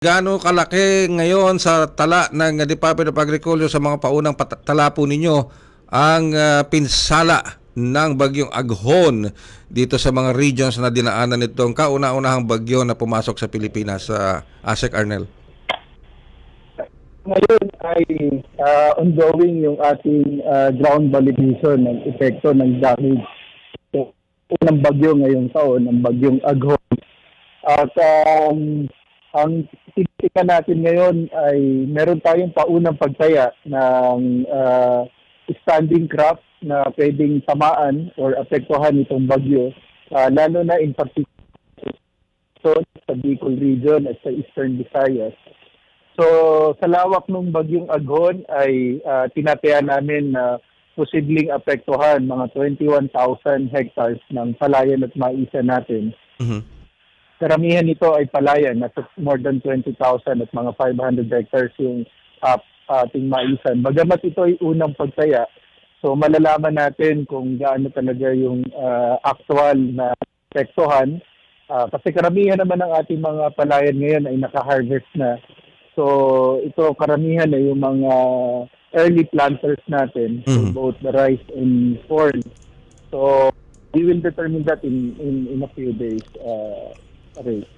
Gaano kalaki ngayon sa tala ng Department of Agriculture sa mga paunang tala po ninyo ang ah, pinsala ng bagyong Aghon dito sa mga regions na dinaanan nitong kauna-unahang bagyo na pumasok sa Pilipinas sa ASEC Arnel? Ngayon ay ah, ongoing yung ating ah, ground validation ng epekto ng damage. So, unang bagyo ngayong taon, ang bagyong Aghon. At um, ang titikan natin ngayon ay meron tayong paunang pagtaya ng ah, standing craft na pwedeng tamaan or apektuhan itong bagyo, ah, lalo na in particular sa Bicol region at sa Eastern Visayas. So, sa lawak ng bagyong Aghon ay uh, tinataya namin na posibleng apektuhan mga 21,000 hectares ng palayan at maisa natin. Mhm. Karamihan nito ay palayan, nasa more than 20,000 at mga 500 hectares yung uh, ating maisan. Bagamat ito ay unang pagtaya, so malalaman natin kung gaano talaga yung uh, actual na apektuhan. Ah, kasi karamihan naman ng ating mga palayan ngayon ay naka-harvest na. So ito karamihan ay yung mga early planters natin, so Mhm. both the rice and corn. So we will determine that in in, in a few days. Uh, race